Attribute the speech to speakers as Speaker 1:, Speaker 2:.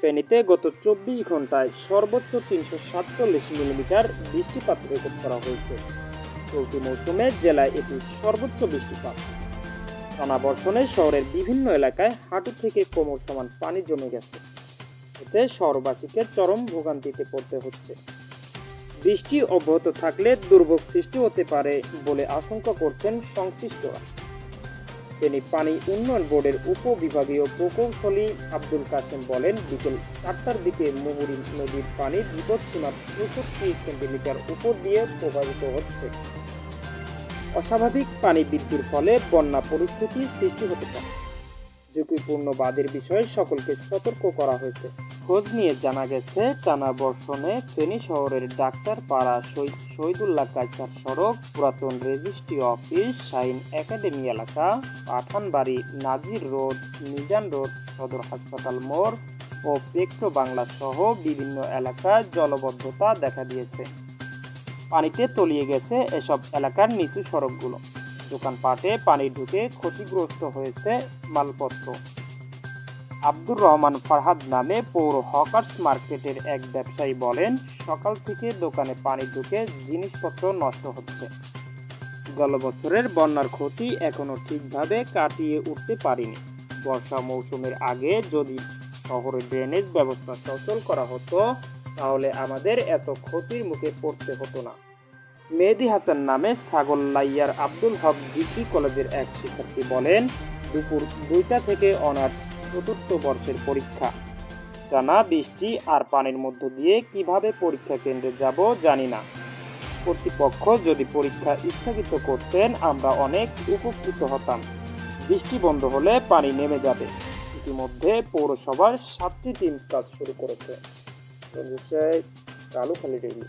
Speaker 1: ফেনীতে গত চব্বিশ ঘন্টায় সর্বোচ্চ তিনশো সাতচল্লিশ মিলিমিটার বৃষ্টিপাত রেকর্ড করা হয়েছে। চলতি মৌসুমে জেলায় এটি সর্বোচ্চ বৃষ্টিপাত। টানা বর্ষণে শহরের বিভিন্ন এলাকায় হাঁটু থেকে কোমর সমান পানি জমে গেছে। এতে শহরবাসীকে চরম ভোগান্তিতে পড়তে হচ্ছে। বৃষ্টি অব্যাহত থাকলে দুর্ভোগ সৃষ্টি হতে পারে বলে আশঙ্কা করছেন সংশ্লিষ্টরা। তিনি পানি উন্নয়ন বোর্ডের উপবিভাগীয় প্রকৌশলী আব্দুল কাসেম বলেন, বিকেল চারটার দিকে মুহুরী নদীর পানি বিপদসীমার চৌষট্টি সেন্টিমিটার উপর দিয়ে প্রবাহিত হচ্ছে। অস্বাভাবিক পানি বৃদ্ধির ফলে বন্যা পরিস্থিতি সৃষ্টি হতে পারে। ঝুঁকিপূর্ণ বাদের বিষয়ে সকলকে সতর্ক করা হয়েছে। খোঁজ নিয়ে জানা গেছে, টানা বর্ষণে ফেনী শহরের ডাক্তার পাড়া শহীদ শহীদুল্লাহ কাইসার সড়ক, পুরাতন রেজিস্ট্রি অফিস, শাইন একাডেমি এলাকা, পাঠানবাড়ি নাজির রোড, মিজান রোড, সদর হাসপাতাল মোড় ও পেট্রো বাংলা সহ বিভিন্ন এলাকায় জলবদ্ধতা দেখা দিয়েছে। পানিতে তলিয়ে গেছে এসব এলাকার নিচু সড়কগুলো। দোকানপাটে পানি ঢুকে ক্ষতিগ্রস্ত হয়েছে মালপত্র। আব্দুর রহমান ফারহাদ নামে পৌর হকার্স মার্কেটের এক ব্যবসায়ী বলেন, সকাল থেকে দোকানে পানি ঢুকে জিনিসপত্র নষ্ট হচ্ছে। গত বছরের বন্যার ক্ষতি এখনও ঠিকভাবে কাটিয়ে উঠতে পারিনি। বর্ষা মৌসুমের আগে যদি শহরে ড্রেনেজ ব্যবস্থা সচল করা হতো, তাহলে আমাদের এত ক্ষতির মুখে পড়তে হতো না। মেহেদি হাসান নামে ছাগল লাইয়ার আব্দুল হক ডিগ্রি কলেজের এক শিক্ষার্থী বলেন, দুপুর দুইটা থেকে অনার্স চতুর্থ বর্ষের পরীক্ষা। টানা বৃষ্টি আর পানির মধ্য দিয়ে কীভাবে পরীক্ষা কেন্দ্রে যাব জানি না। কর্তৃপক্ষ যদি পরীক্ষা স্থগিত করতেন, আমরা অনেক উপকৃত হতাম। বৃষ্টি বন্ধ হলে পানি নেমে যাবে। ইতিমধ্যে পৌরসভার সাতটি টিম কাজ শুরু করেছে। কালুখালী ডেইলি